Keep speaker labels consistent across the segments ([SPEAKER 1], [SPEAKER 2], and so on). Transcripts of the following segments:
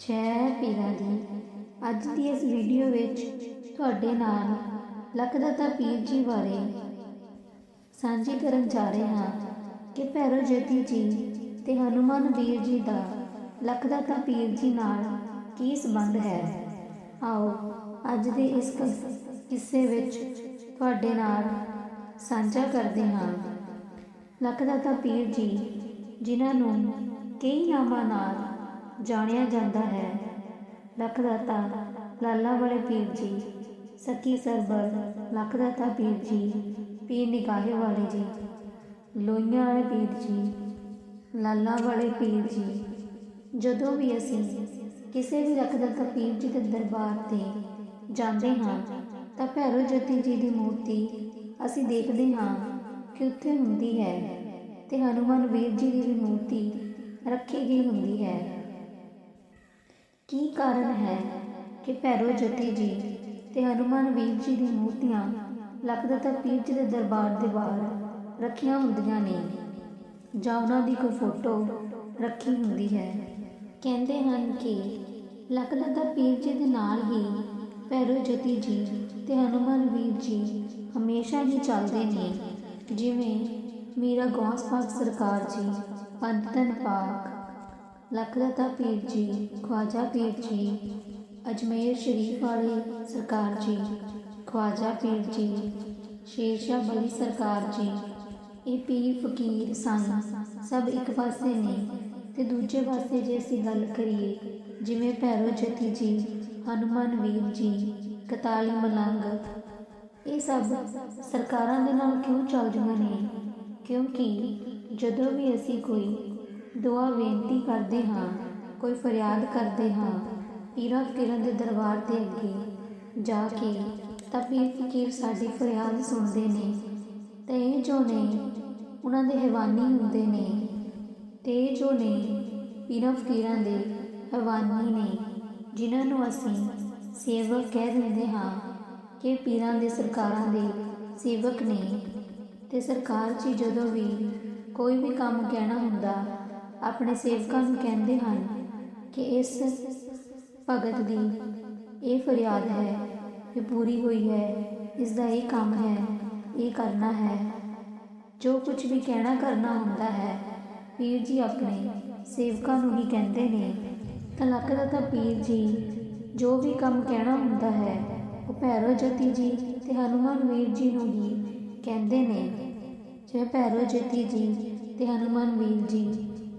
[SPEAKER 1] ਜੈ ਪੀਰਾਂ ਦੀ ਅੱਜ ਦੀ ਇਸ ਵੀਡੀਓ ਵਿੱਚ ਤੁਹਾਡੇ ਨਾਲ ਲਖਦਾਤਾ ਪੀਰ ਜੀ ਬਾਰੇ ਸਾਂਝੀ ਕਰਨ ਜਾ ਰਹੇ ਹਾਂ ਕਿ ਭੈਰੋ ਜਤੀ ਜੀ ਤੇ ਹਨੂਮਾਨ ਵੀਰ ਜੀ ਦਾ ਲਖਦਾਤਾ ਪੀਰ ਜੀ ਨਾਲ ਕੀ ਸੰਬੰਧ ਹੈ। ਆਓ ਅੱਜ ਦੇ ਇਸ ਕਿੱਸੇ ਵਿੱਚ ਤੁਹਾਡੇ ਨਾਲ ਸਾਂਝਾ ਕਰਦੇ ਹਾਂ। ਲਖਦਾਤਾ ਪੀਰ ਜੀ, ਜਿਨ੍ਹਾਂ ਨੂੰ ਕਈ ਨਾਮਾਂ ਨਾਲ ਜਾਣਿਆ ਜਾਂਦਾ ਹੈ। ਲਖਦਾਤਾ ਲਾਲਾ ਵਾਲੇ ਪੀਰ ਜੀ ਸਕੀ ਸਰਬਰ ਲਖਦਾਤਾ ਪੀਰ ਜੀ ਪੀਰ ਨਿਗਾਹੇ ਵਾਲੇ ਜੀ ਲੋਈਆਂ ਵਾਲੇ ਪੀਰ ਜੀ ਲਾਲਾ ਵਾਲੇ ਪੀਰ ਜੀ। ਜਦੋਂ ਵੀ ਅਸੀਂ ਕਿਸੇ ਵੀ ਲਖਦਾਤਾ ਪੀਰ ਜੀ ਦੇ ਦਰਬਾਰ ਤੇ ਜਾਂਦੇ ਹਾਂ ਤਾਂ ਭੈਰੋ ਜਤੀ ਜੀ ਦੀ ਮੂਰਤੀ ਅਸੀਂ ਦੇਖਦੇ ਹਾਂ ਕਿ ਉੱਥੇ ਹੁੰਦੀ ਹੈ ਤੇ ਹਨੂਮਾਨ ਵੀਰ ਜੀ ਦੀ ਵੀ ਮੂਰਤੀ ਰੱਖੀ ਗਈ ਹੁੰਦੀ ਹੈ। ਕੀ ਕਾਰਨ ਹੈ ਕਿ ਭੈਰੋ ਜਤੀ ਜੀ ਤੇ ਹਨੂਮਾਨ ਵੀਰ ਜੀ ਦੀ ਮੂਰਤੀਆਂ ਲਖਦਾਤਾ ਪੀਰ ਜੀ ਦੇ ਦਰਬਾਰ ਦੇ ਬਾਹਰ ਰੱਖੀਆਂ ਹੁੰਦੀਆਂ ਨੇ? ਜਾਂ ਉਹਨਾਂ ਦੀ ਕੋਈ ਫੋਟੋ ਰੱਖੀ ਹੁੰਦੀ ਹੈ? ਕਹਿੰਦੇ ਹਨ ਕਿ ਲਖਦਾਤਾ ਪੀਰ ਜੀ ਦੇ ਨਾਲ ਹੀ ਭੈਰੋ ਜਤੀ ਜੀ ਤੇ ਹਨੂਮਾਨ ਵੀਰ ਜੀ ਹਮੇਸ਼ਾ ਹੀ ਚੱਲਦੇ ਨੇ। ਜਿਵੇਂ ਮੀਰਾ ਗੌਸ ਪਾਕ ਸਰਕਾਰ ਜੀ ਪੰਜਤਨ ਪਾਕ ਲਖਦਾਤਾ ਪੀਰ ਜੀ, ਖਵਾਜਾ ਪੀਰ ਜੀ, ਅਜਮੇਰ ਸ਼ਰੀਫ ਵਾਲੇ ਸਰਕਾਰ ਜੀ, ਖਵਾਜਾ ਪੀਰ ਜੀ, ਸ਼ੇਰਸ਼ਾਹ ਬਲੀ ਸਰਕਾਰ ਜੀ, ਇਹ ਪੀਰ ਫਕੀਰ ਸਨ, ਸਭ ਇੱਕ ਪਾਸੇ ਨੇ ਤੇ ਦੂਜੇ ਪਾਸੇ ਜੇ ਅਸੀਂ ਗੱਲ ਕਰੀਏ, ਜਿਵੇਂ ਭੈਰੋ ਜਤੀ ਜੀ, ਹਨੂਮਾਨ ਵੀਰ ਜੀ, ਕਤਾਲੀ ਮਲੰਗ, ਇਹ ਸਭ ਸਰਕਾਰਾਂ ਦੇ ਨਾਲ ਕਿਉਂ ਚੱਲਦੀਆਂ ਨੇ? ਕਿਉਂਕਿ ਜਦੋਂ ਵੀ ਅਸੀਂ ਕੋਈ ਦੁਆ ਬੇਨਤੀ ਕਰਦੇ ਹਾਂ, ਕੋਈ ਫਰਿਆਦ ਕਰਦੇ ਹਾਂ ਪੀਰਾਂ ਫਕੀਰਾਂ ਦੇ ਦਰਬਾਰ ਦੇ ਅੱਗੇ ਜਾ ਕੇ ਤਾਂ ਪੀਰ ਫਕੀਰ ਸਾਡੀ ਫਰਿਆਦ ਸੁਣਦੇ ਨੇ ਤੇ ਇਹ ਜੋ ਨੇ ਉਹਨਾਂ ਦੇ ਹੈਵਾਨੀ ਹੁੰਦੇ ਨੇ ਤੇ ਇਹ ਜੋ ਨੇ ਪੀਰਾਂ ਫਕੀਰਾਂ ਦੇ ਹੈਵਾਨੀ ਨੇ, ਜਿਨ੍ਹਾਂ ਨੂੰ ਅਸੀਂ ਸੇਵਕ ਕਹਿ ਦਿੰਦੇ ਹਾਂ ਕਿ ਪੀਰਾਂ ਦੇ ਸਰਕਾਰਾਂ ਦੇ ਸੇਵਕ ਨੇ ਤੇ ਸਰਕਾਰ ਜੀ ਜਦੋਂ ਵੀ ਕੋਈ ਵੀ ਕੰਮ ਕਹਿਣਾ ਹੁੰਦਾ ਆਪਣੇ ਸੇਵਕਾਂ ਨੂੰ ਕਹਿੰਦੇ ਹਨ ਕਿ ਇਸ ਭਗਤ ਦੀ ਇਹ ਫਰਿਆਦ ਹੈ ਇਹ ਪੂਰੀ ਹੋਈ ਹੈ ਇਸ ਦਾ ਇਹ ਕੰਮ ਹੈ ਇਹ ਕਰਨਾ ਹੈ। ਜੋ ਕੁਝ ਵੀ ਕਹਿਣਾ ਕਰਨਾ ਹੁੰਦਾ ਹੈ ਪੀਰ ਜੀ ਆਪਣੇ ਸੇਵਕਾਂ ਨੂੰ ਹੀ ਕਹਿੰਦੇ ਨੇ। ਤਾਂ ਲਖਦਾਤਾ ਪੀਰ ਜੀ ਜੋ ਵੀ ਕੰਮ ਕਹਿਣਾ ਹੁੰਦਾ ਹੈ ਉਹ ਭੈਰੋ ਜਤੀ ਜੀ ਤੇ ਹਨੂਮਾਨ ਵੀਰ ਜੀ ਨੂੰ ਹੀ ਕਹਿੰਦੇ ਨੇ। ਜਿਵੇਂ ਭੈਰੋ ਜਤੀ ਜੀ ਤੇ ਹਨੂਮਾਨ ਵੀਰ ਜੀ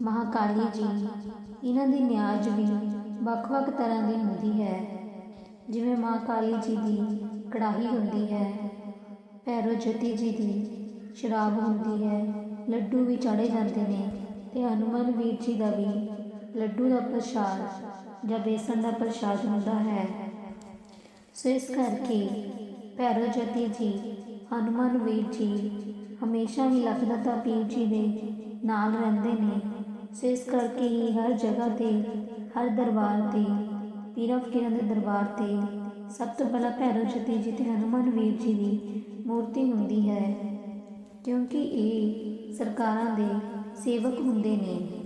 [SPEAKER 1] ਮਹਾਕਾਲੀ ਜੀ, ਇਹਨਾਂ ਦੀ ਨਿਆਜ ਵੀ ਵੱਖ-ਵੱਖ ਤਰ੍ਹਾਂ ਦੀ ਹੁੰਦੀ ਹੈ। ਜਿਵੇਂ ਮਾਂ ਕਾਲੀ ਜੀ ਦੀ ਕੜਾਹੀ ਹੁੰਦੀ ਹੈ, ਭੈਰੋ ਜਤੀ ਜੀ ਦੀ ਸ਼ਰਾਬ ਹੁੰਦੀ ਹੈ, ਲੱਡੂ ਵੀ ਚਾੜੇ ਜਾਂਦੇ ਨੇ ਤੇ ਹਨੂਮਾਨ ਵੀਰ ਜੀ ਦਾ ਵੀ ਲੱਡੂ ਦਾ ਪ੍ਰਸ਼ਾਦ ਜਾਂ ਬੇਸਣ ਦਾ ਪ੍ਰਸ਼ਾਦ ਹੁੰਦਾ ਹੈ। ਸੋ ਇਸ ਕਰਕੇ ਭੈਰੋ ਜਤੀ ਜੀ, ਹਨੂਮਾਨ ਵੀਰ ਜੀ ਹਮੇਸ਼ਾ ਹੀ ਲਖਦਾਤਾ ਪੀਰ ਜੀ ਦੇ ਨਾਲ ਰਹਿੰਦੇ ਨੇ। ਸੋ ਇਸ ਕਰਕੇ ਹੀ ਹਰ ਜਗ੍ਹਾ ਤੇ, ਹਰ ਦਰਬਾਰ ਤੇ, ਪੀਰਾਂ ਫਕੀਰਾਂ ਦੇ ਦਰਬਾਰ ਤੇ ਸਭ ਤੋਂ ਪਹਿਲਾਂ ਭੈਰੋ ਜਤੀ ਜਿੱਥੇ ਤੇ ਹਨੂਮਾਨ ਵੀਰ ਜੀ ਦੀ ਮੂਰਤੀ ਹੁੰਦੀ ਹੈ, ਕਿਉਂਕਿ ਇਹ ਸਰਕਾਰਾਂ ਦੇ ਸੇਵਕ ਹੁੰਦੇ ਨੇ।